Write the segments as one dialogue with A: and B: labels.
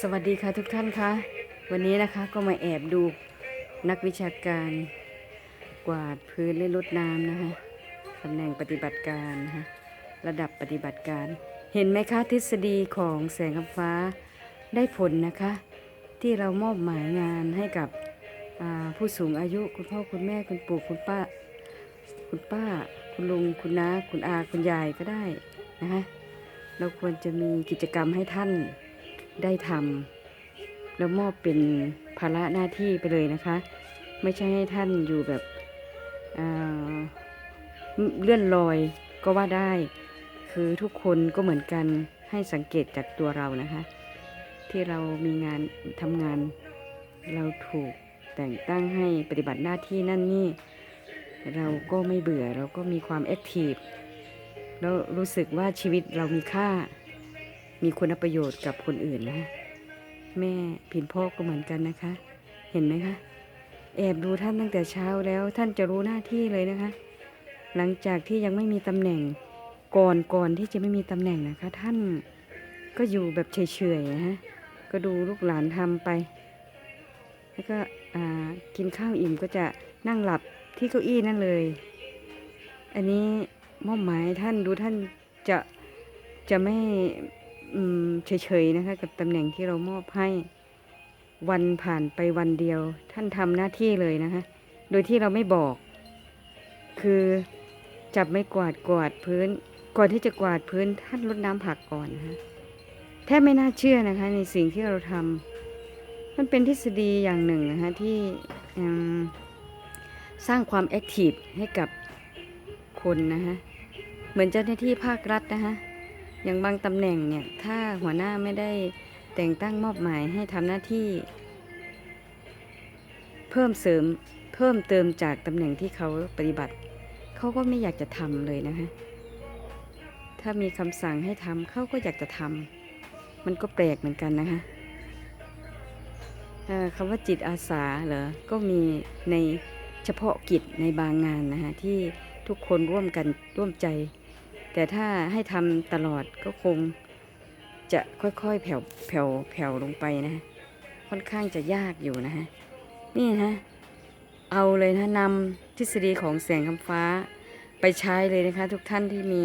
A: สวัสดีค่ะทุกท่านคะวันนี้นะคะก็มาแอบดูนักวิชาการกวาดพื้นและรดน้ำนะคะตำแหน่งปฏิบัติการนะคะระดับปฏิบัติการ เห็นไหมคะทฤษฎีของแสงฟ้าได้ผลนะคะ ที่เรามอบหมายงานให้กับผู้สูงอายุคุณพ่อคุณแม่คุณปู่คุณป้า คุณป้า คุณลุงคุณน้าคุณอาคุณยายก็ได้นะคะเราควรจะมีกิจกรรมให้ท่าน ได้ทำแล้วมอบเป็นภาระหน้าที่ไปเลยนะคะ ไม่ใช่ให้ท่านอยู่แบบเลื่อนลอยก็ว่าได้ คือทุกคนก็เหมือนกันให้สังเกตจากตัวเรานะคะ ที่เรามีงานทำงาน เราถูกแต่งตั้งให้ปฏิบัติหน้าที่นั่นนี่ เราก็ไม่เบื่อเราก็มีความแอคทีฟแล้วรู้สึกว่าชีวิตเรามีค่า มีคุณประโยชน์กับคนอื่นนะแม่ผินพ่อก็เหมือนกันนะคะ เห็นไหมคะ แอบดูท่านตั้งแต่เช้าแล้วท่านจะรู้หน้าที่เลยนะคะ หลังจากที่ยังไม่มีตำแหน่งก่อนก่อนที่จะไม่มีตำแหน่งนะคะ ท่านก็อยู่แบบเฉยๆนะฮะก็ดูลูกหลานทำไป แล้วก็กินข้าวอิ่มก็จะนั่งหลับที่เก้าอี้นั่นเลย อันนี้มอบหมายท่านดูท่านจะจะไม่ เฉยๆนะคะกับตำแหน่งที่เรามอบให้วันผ่านไปวันเดียว ท่านทำหน้าที่เลยนะคะ โดยที่เราไม่บอก คือจับไม่กวาดกวาดพื้น ก่อนที่จะกวาดพื้นท่านรดน้ำผักก่อนนะคะแทบไม่น่าเชื่อนะคะ ในสิ่งที่เราทำมันเป็นทฤษฎีอย่างหนึ่งนะคะที่สร้างความแอคทีฟให้กับคนนะคะเหมือนเจ้าหน้าที่ภาครัฐนะคะ อย่างบางตำแหน่งเนี่ยถ้าหัวหน้าไม่ได้แต่งตั้งมอบหมายให้ทำหน้าที่ เพิ่มเสริมเพิ่มเติมจากตำแหน่งที่เขาปฏิบัติ เขาก็ไม่อยากจะทำเลยนะคะ ถ้ามีคำสั่งให้ทำเขาก็อยากจะทำมันก็แปลกเหมือนกันนะคะคำว่าจิตอาสาเหรอ ก็มีในเฉพาะกิจในบางงานนะคะที่ทุกคนร่วมกันร่วมใจ แต่ถ้าให้ทำตลอดก็คงจะค่อยๆแผ่วแผ่วแผ่วลงไปนะ ค่อนข้างจะยากอยู่นะฮะ นี่นะ เอาเลยนะนำทฤษฎีของแสงคำฟ้าไปใช้เลยนะคะ ทุกท่านที่มี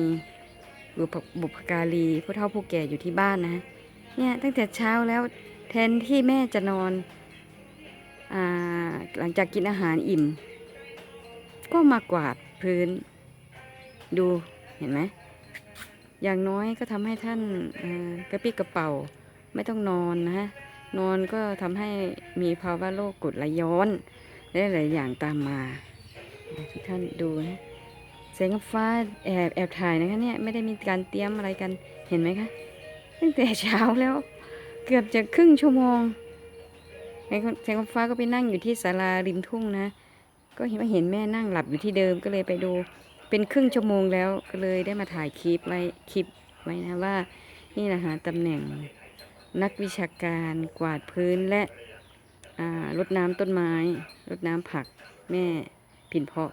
A: บุพบุพการีผู้เฒ่าผู้แก่อยู่ที่บ้านนะ เนี่ยตั้งแต่เช้าแล้วแทนที่แม่จะนอนอหลังจากกินอาหารอิ่ม ก็มากวาดพื้นดู เห็นไหมอย่างน้อยก็ทำให้ท่านกระปี้กระเป๋าไม่ต้องนอนนะฮะนอนก็ทำให้มีภาวะโรคกรดไหลย้อนและหลายอย่างตามมาทุกท่านดูนะแสงฟ้าแอบแอบถ่ายนะคะเนี่ยไม่ได้มีการเตรียมอะไรกันเห็นไหมคะตั้งแต่เช้าแล้ว เกือบจะครึ่งชั่วโมงแสงฟ้าก็ไปนั่งอยู่ที่ศาลาริมทุ่งนะ ก็เห็นว่าเห็นแม่นั่งหลับอยู่ที่เดิมก็เลยไปดู เป็นครึ่งชั่วโมงแล้วก็เลยได้มาถ่ายคลิปไว้คลิปไว้นะว่า นี่แหละฮะตำแหน่งนักวิชาการกวาดพื้นและรดน้ำต้นไม้รดน้ำผักแม่พินเพาะ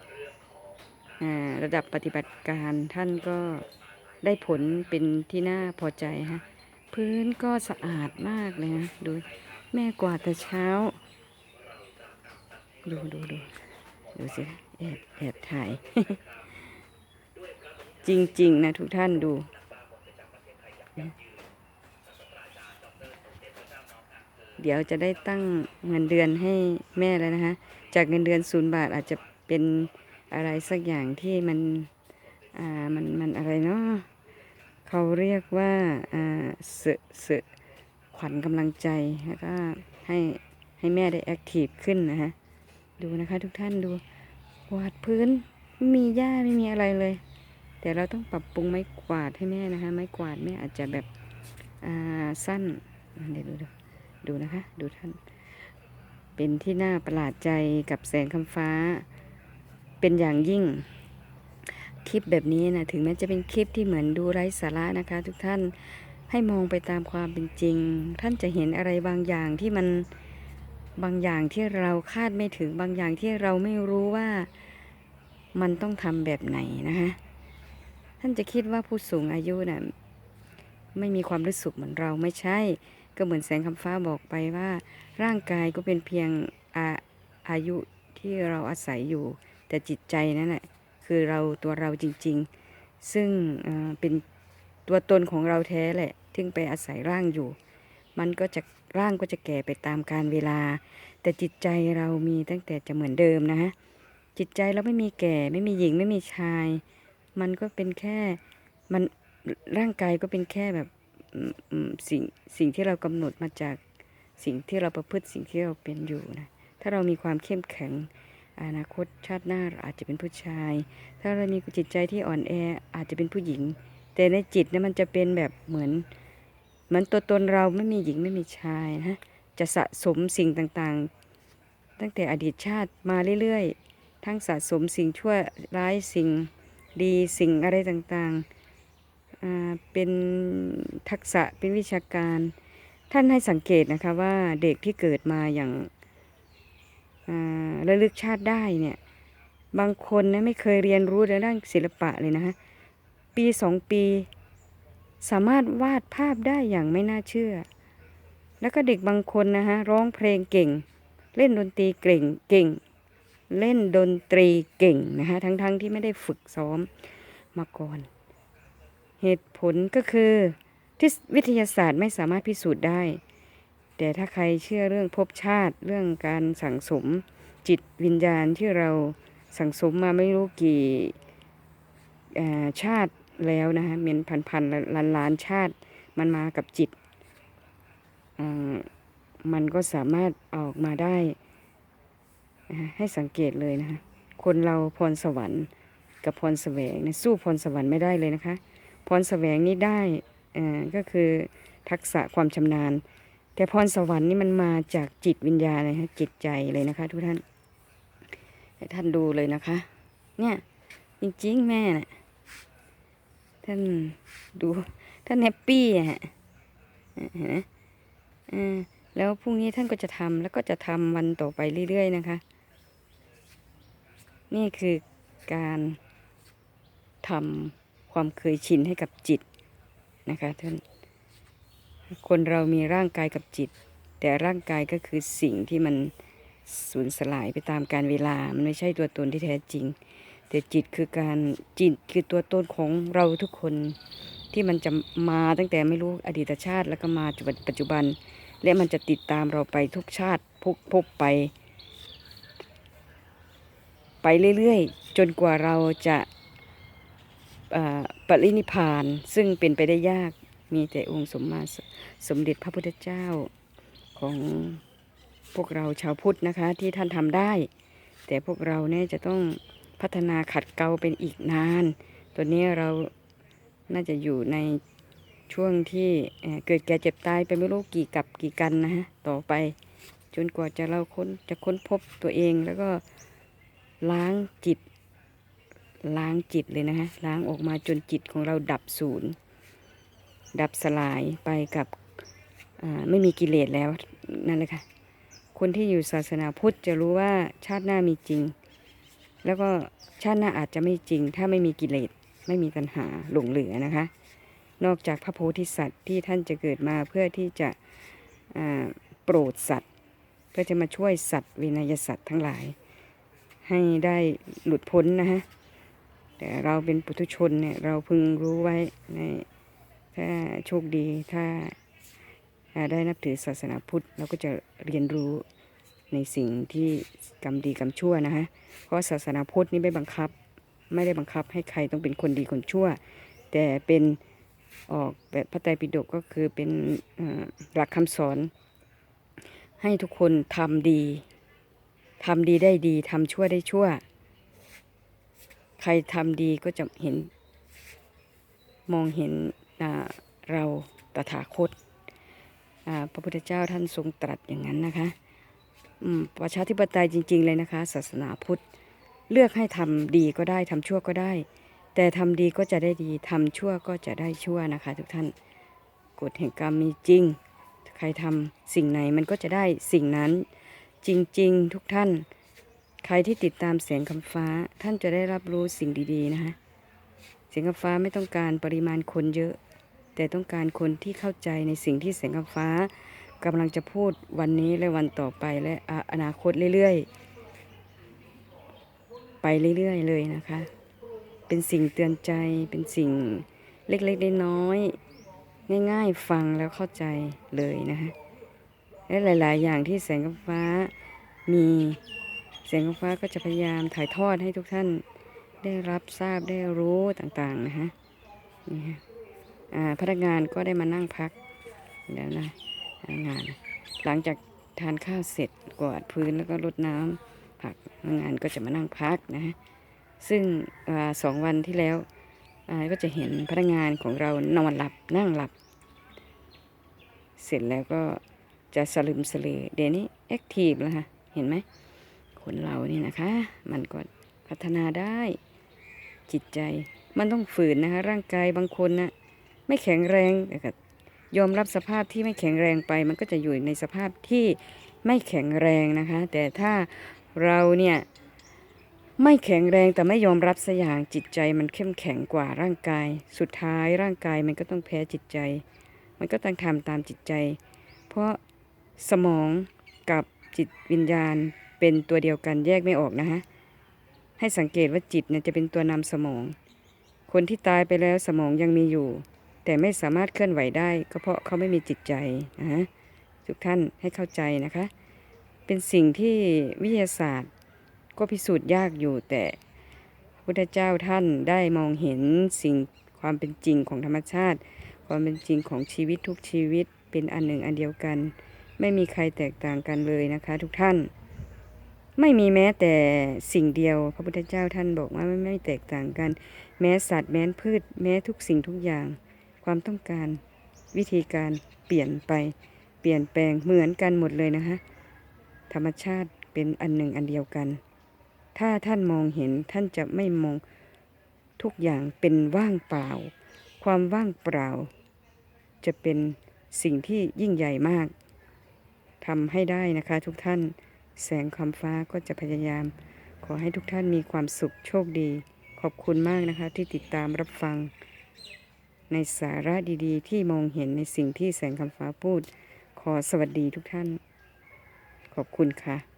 A: ระดับปฏิบัติการท่านก็ได้ผลเป็นที่น่าพอใจฮะพื้นก็สะอาดมากเลยนะดูแม่กวาดแต่เช้า ดูดูดูดูสิแอบแอบถ่าย จริง ๆ นะทุกท่านดู เดี๋ยวจะได้ตั้งเงินเดือนให้แม่แล้วนะคะ จากเงินเดือนศูนย์บาทอาจจะเป็นอะไรสักอย่างที่มันอ่ามันมันอะไรเนาะเขาเรียกว่าอ่าเสอเสอขวัญกำลังใจแล้วก็ให้ให้แม่ได้แอคทีฟขึ้นนะคะดูนะคะทุกท่านดูวาดพื้นไม่มีหญ้าไม่มีอะไรเลย แต่เราต้องปรับปรุงไม้กวาดให้แม่นะคะ ไม้กวาดแม่อาจจะแบบสั้นเดี๋ยวดูดูดูนะคะ ดูท่าน เป็นที่น่าประหลาดใจกับแสงคำฟ้า เป็นอย่างยิ่ง คลิปแบบนี้นะถึงแม้จะเป็นคลิปที่เหมือนดูไร้สาระนะคะ ทุกท่านให้มองไปตามความเป็นจริง ท่านจะเห็นอะไรบางอย่างที่มันบางอย่างที่เราคาดไม่ถึงบางอย่างที่เราไม่รู้ว่ามันต้องทำแบบไหนนะคะานจะคิดว่าผู้สูงอายุนะ่ะไม่มีความรู้สึกเหมือนเราไม่ใช่ ก็เหมือนแสงคำฟ้าบอกไปว่า ร่างกายก็เป็นเพียงอาอายุที่เราอาศัยอยู่ แต่จิตใจนั่นแหละคือเราตัวเราจริง ๆ ซึ่งเอ่อเป็นตัวตนของเราแท้แหละที่ไปอาศัยร่างอยู่ มันก็จะร่างก็จะแก่ไปตามกาลเวลา แต่จิตใจเรามีตั้งแต่จะเหมือนเดิมนะฮะจิตใจเราไม่มีแก่ไม่มีหญิงไม่มีชาย มันก็เป็นแค่มันร่างกายก็เป็นแค่แบบสิ่งสิ่งที่เรากำหนดมาจากสิ่งที่เราประพฤติสิ่งที่เราเป็นอยู่นะถ้าเรามีความเข้มแข็งอนาคตชาติหน้าเราอาจจะเป็นผู้ชาย ถ้าเรามีจิตใจที่อ่อนแออาจจะเป็นผู้หญิง แต่ในจิตเนี่ยมันจะเป็นแบบเหมือนเหมือนตัวตนเราไม่มีหญิงไม่มีชายนะจะสะสมสิ่งต่างๆ ตั้งแต่อดีตชาติมาเรื่อยๆ ทั้งสะสมสิ่งชั่วร้ายสิ่ง ดีสิ่งอะไรต่างๆ เป็นทักษะเป็นวิชาการ ท่านให้สังเกตนะคะว่าเด็กที่เกิดมาอย่างระลึกชาติได้เนี่ยบางคนนะไม่เคยเรียนรู้ในด้านศิลปะเลยนะคะปีสองปี สามารถวาดภาพได้อย่างไม่น่าเชื่อ แล้วก็เด็กบางคนนะคะร้องเพลงเก่ง เล่นดนตรีเก่งเก่ง เล่นดนตรีเก่งนะคะทั้งๆทที่ไม่ได้ฝึกซ้อมมาก่อน เหตุผลก็คือที่วิทยาศาสตร์ไม่สามารถพิสูจน์ได้ แต่ถ้าใครเชื่อเรื่องภพชาติเรื่องการสั่งสมจิตวิญญาณที่เราสั่งสมมาไม่รู้กี่ชาติแล้วนะคะเป็นพันพันล้านล้านชาติมันมากับจิต มันก็สามารถออกมาได้ นะคะให้สังเกตเลยนะคะคนเราพรสวรรค์กับพรแสวงเนี่ยสู้พรสวรรค์ไม่ได้เลยนะคะ พรแสวงนี่ได้ก็คือทักษะความชำนาญ แต่พรสวรรค์นี่มันมาจากจิตวิญญาณเลยนะจิตใจเลยนะคะทุกท่านให้ท่านดูเลยนะคะ เนี่ย จริงๆ แม่น่ะท่านดูท่านแฮปปี้อะฮะเห็นไหมแล้วพรุ่งนี้ท่านก็จะทำแล้วก็จะทำวันต่อไปเรื่อยๆนะคะ นี่คือการทำความเคยชินให้กับจิตนะคะท่าน คนเรามีร่างกายกับจิต แต่ร่างกายก็คือสิ่งที่มันสูญสลายไปตามการเวลา มันไม่ใช่ตัวตนที่แท้จริง แต่จิตคือการจิตคือตัวตนของเราทุกคนที่มันจะมาตั้งแต่ไม่รู้อดีตชาติแล้วก็มาจุปัจจุบัน และมันจะติดตามเราไปทุกชาติพบพบไป ไปเรื่อยๆ จนกว่าเราจะปรินิพพานซึ่งเป็นไปได้ยากมีแต่องค์สมมาสมเด็จพระพุทธเจ้าของพวกเราชาวพุทธนะคะที่ท่านทำได้ แต่พวกเราเนี่ยจะต้องพัฒนาขัดเกลาเป็นอีกนาน ตัวนี้เราน่าจะอยู่ในช่วงที่เเกิดแก่เจ็บตายไปไม่รู้กี่กับกี่กันนะฮะต่อไป จนกว่าจะเราค้นจะค้นพบตัวเองแล้วก็ ล้างจิต ล้างจิตเลยนะฮะล้างออกมาจนจิตของเราดับศูนย์ดับสลายไปกับไม่มีกิเลสแล้วนั่นเลยค่ะ คนที่อยู่ศาสนาพุทธจะรู้ว่าชาติหน้ามีจริง แล้วก็ชาติหน้าอาจจะไม่จริง ถ้าไม่มีกิเลสไม่มีตัณหาหลงเหลือนะคะ นอกจากพระโพธิสัตว์ที่ท่านจะเกิดมาเพื่อที่จะโปรดสัตว์ เพื่อจะมาช่วยสัตว์วินัยสัตว์ทั้งหลาย ให้ได้หลุดพ้นนะฮะ แต่เราเป็นปุถุชนเนี่ย เราพึงรู้ไว้ในถ้าโชคดีถ้าได้นับถือศาสนาพุทธเราก็จะเรียนรู้ในสิ่งที่กรรมดีกรรมชั่วนะฮะ เพราะศาสนาพุทธนี่ไม่บังคับ ไม่ได้บังคับให้ใครต้องเป็นคนดีคนชั่ว แต่เป็นออกแบบพระไตรปิฎกก็คือเป็นหลักคำสอน ให้ทุกคนทำดี ทำดีได้ดีทำชั่วได้ชั่ว ใครทำดีก็จะเห็น มองเห็นเราตถาคตพระพุทธเจ้าท่านทรงตรัสอย่างนั้นนะคะประชาธิปไตยจริง ๆ เลยนะคะ ศาสนาพุทธ เลือกให้ทำดีก็ได้ทำชั่วก็ได้ แต่ทำดีก็จะได้ดีทำชั่วก็จะได้ชั่วนะคะ ทุกท่านกฎแห่งกรรมมีจริง ใครทำสิ่งไหนมันก็จะได้สิ่งนั้น จริงๆ ทุกท่าน ใครที่ติดตามเสียงคำฟ้าท่านจะได้รับรู้สิ่งดีๆนะคะเสียงคำฟ้าไม่ต้องการปริมาณคนเยอะ แต่ต้องการคนที่เข้าใจในสิ่งที่แสงคำฟ้ากำลังจะพูดวันนี้และวันต่อไปและอนาคตเรื่อยๆ ไปเรื่อยๆเลยนะคะ เป็นสิ่งเตือนใจเป็นสิ่งเล็กๆน้อยๆง่ายๆฟังแล้วเข้าใจเลยนะคะ และหลาย ๆ อย่างที่แสงคำฟ้ามีแสงคำฟ้าก็จะพยายามถ่ายทอดให้ทุกท่านได้รับทราบได้รู้ต่าง ๆ นะคะนี่ฮะพนักงานก็ได้มานั่งพักแล้วนะพนักงาน หลังจากทานข้าวเสร็จกวาดพื้นแล้วก็รดน้ำผักพนักงานก็จะมานั่งพักนะฮะซึ่งอสองวันที่แล้วอ่าก็จะเห็นพนักงานของเรานอนหลับนั่งหลับ เสร็จแล้วก็ จะสลึมสลือเดี๋ยวนี้แอคทีฟแล้วค่ะ เห็นไหมคนเรานี่นะคะ มันก็พัฒนาได้จิตใจ มันต้องฝืนนะคะ ร่างกายบางคนนะไม่แข็งแรงแต่ก็ยอมรับสภาพที่ไม่แข็งแรงไป มันก็จะอยู่ในสภาพที่ไม่แข็งแรงนะคะ แต่ถ้าเราเนี่ยไม่แข็งแรงแต่ไม่ยอมรับสัอย่างจิตใจมันเข้มแข็งกว่าร่างกาย สุดท้ายร่างกายมันก็ต้องแพ้จิตใจ มันก็ต้องทำตามจิตใจ เพราะ สมองกับจิตวิญญาณเป็นตัวเดียวกันแยกไม่ออกนะฮะ ให้สังเกตว่าจิตเนี่ยจะเป็นตัวนำสมอง คนที่ตายไปแล้วสมองยังมีอยู่ แต่ไม่สามารถเคลื่อนไหวได้ ก็เพราะเขาไม่มีจิตใจนะฮะทุกท่านให้เข้าใจนะคะ เป็นสิ่งที่วิทยาศาสตร์ก็พิสูจน์ยากอยู่แต่พระพุทธเจ้าท่านได้มองเห็นสิ่งความเป็นจริงของธรรมชาติ ความเป็นจริงของชีวิตทุกชีวิตเป็นอันหนึ่งอันเดียวกัน ไม่มีใครแตกต่างกันเลยนะคะ ทุกท่าน ไม่มีแม้แต่สิ่งเดียว พระพุทธเจ้าท่านบอกว่าไม่ไม่แตกต่างกัน แม้สัตว์แม้พืช แม้ทุกสิ่งทุกอย่าง ความต้องการวิธีการเปลี่ยนไป เปลี่ยนแปลงเหมือนกันหมดเลยนะคะ ธรรมชาติเป็นอันหนึ่งอันเดียวกัน ถ้าท่านมองเห็นท่านจะไม่มองทุกอย่างเป็นว่างเปล่า ความว่างเปล่า จะเป็นสิ่งที่ยิ่งใหญ่มาก ทำให้ได้นะคะทุกท่านแสงคำฟ้าก็จะพยายาม ขอให้ทุกท่านมีความสุขโชคดี ขอบคุณมากนะคะที่ติดตามรับฟัง ในสาระดีๆ ที่มองเห็นในสิ่งที่แสงคำฟ้าพูด ขอสวัสดีทุกท่าน ขอบคุณค่ะ